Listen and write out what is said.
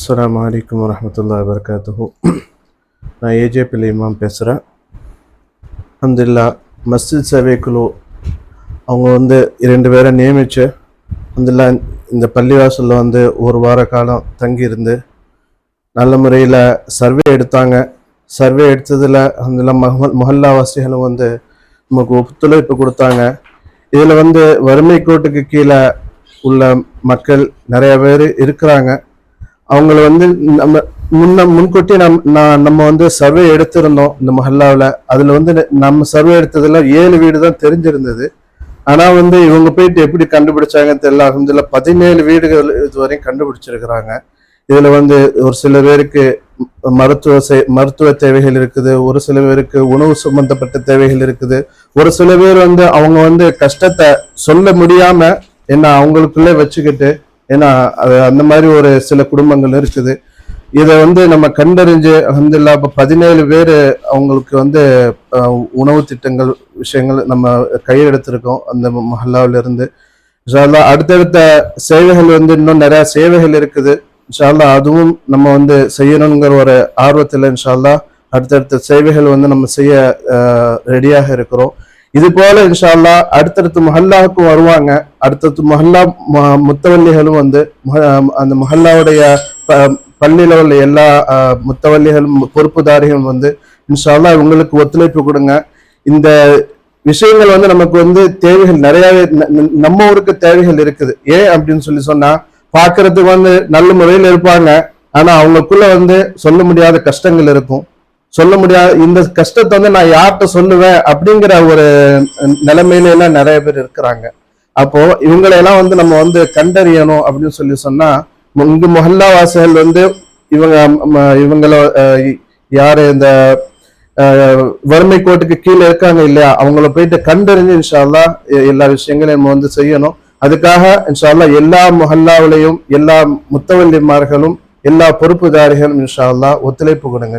அஸ்லாம் வலைக்கம் வரமத்துல்லா வபரகாத்துஹு. நான் ஏஜே பிள்ளை இமாம் பேசுகிறேன் அந்தில்லா மஸ்ஜித் சேவை குழு அவங்க வந்து இரண்டு பேரை நியமித்து அந்தில்லா இந்த பள்ளிவாசலில் வந்து ஒரு வார காலம் தங்கியிருந்து நல்ல முறையில் சர்வே எடுத்தாங்க. சர்வே எடுத்ததில் அல்ஹம்துலில்லா மஹ முஹல்லாவாசிகளும் வந்து நமக்கு ஒத்துழைப்பு கொடுத்தாங்க. இதில் வந்து வறுமை கோட்டுக்கு கீழே உள்ள மக்கள் நிறைய பேர் இருக்கிறாங்க. அவங்கள வந்து நம்ம முன்ன முன்கூட்டி நம் நான் நம்ம வந்து சர்வே எடுத்திருந்தோம் இந்த மஹல்லாவில். அதில் வந்து நம்ம சர்வே எடுத்ததுல ஏழு வீடு தான் தெரிஞ்சிருந்தது. ஆனால் வந்து இவங்க போயிட்டு எப்படி கண்டுபிடிச்சாங்கன்னு தெரியல. அஹமதுல்ல பதினேழு வீடுகள் இதுவரையும் கண்டுபிடிச்சிருக்கிறாங்க. இதில் வந்து ஒரு சில பேருக்கு மருத்துவ செய் மருத்துவ தேவைகள் இருக்குது. ஒரு சில பேருக்கு உணவு சம்பந்தப்பட்ட தேவைகள் இருக்குது. ஒரு சில பேர் வந்து அவங்க வந்து கஷ்டத்தை சொல்ல முடியாம என்ன அவங்களுக்குள்ளே வச்சுக்கிட்டு ஏன்னா அது அந்த மாதிரி ஒரு சில குடும்பங்கள் இருக்குது. இதை வந்து நம்ம கண்டறிஞ்சு அஹமதுல்லா இப்போ பதினேழு பேர் அவங்களுக்கு வந்து உணவு திட்டங்கள் விஷயங்கள் நம்ம கையெடுத்திருக்கோம் அந்த மஹல்லாவிலிருந்து. இன்ஷால்லா அடுத்தடுத்த சேவைகள் வந்து இன்னும் நிறையா சேவைகள் இருக்குது. இன்ஷால்லா அதுவும் நம்ம வந்து செய்யணுங்கிற ஒரு ஆர்வத்தில் இன்ஷால்லா அடுத்தடுத்த சேவைகள் வந்து நம்ம செய்ய ரெடியாக இருக்கிறோம். இது போல இன்ஷால்லா அடுத்தடுத்து மஹல்லாவுக்கும் வருவாங்க. அடுத்தடுத்து மஹல்லா ம- முத்தவல்லிகளும் வந்து அந்த மஹல்லாவுடைய ப- பள்ளியில உள்ள எல்லா முத்தவல்லிகளும் பொறுப்புதாரிகளும் வந்து இன்ஷால்லா இவங்களுக்கு ஒத்துழைப்பு கொடுங்க. இந்த விஷயங்கள் வந்து நமக்கு வந்து தேவைகள் நிறையவே நம்ம ஊருக்கு தேவைகள் இருக்குது. ஏன் அப்படின்னு சொல்லி சொன்னா பாக்குறதுக்கு வந்து நல்ல முறையில் இருப்பாங்க. ஆனா அவங்களுக்குள்ள வந்து சொல்ல முடியாத கஷ்டங்கள் இருக்கும். சொல்ல முடியாத. இந்த கஷ்டத்தை வந்து நான் யார்கிட்ட சொல்லுவேன் அப்படிங்கிற ஒரு நிலைமையில எல்லாம் நிறைய பேர் இருக்கிறாங்க. அப்போ இவங்களையெல்லாம் வந்து நம்ம வந்து கண்டறியணும் அப்படின்னு சொல்லி சொன்னா இங்கு மொஹல்லாவாசிகள் வாசிகள் வந்து இவங்க இவங்கள யாரு இந்த வறுமை கோட்டுக்கு கீழே இருக்காங்க இல்லையா? அவங்கள போயிட்டு கண்டறிஞ்சு இன்ஷால்லா எல்லா விஷயங்களையும் நம்ம வந்து செய்யணும். அதுக்காக இன்ஷால்லா எல்லா மொஹல்லாவிலையும் எல்லா முத்தவல்லிமார்களும் எல்லா பொறுப்புதாரிகளும் இன்ஷால்லா ஒத்துழைப்பு கொடுங்க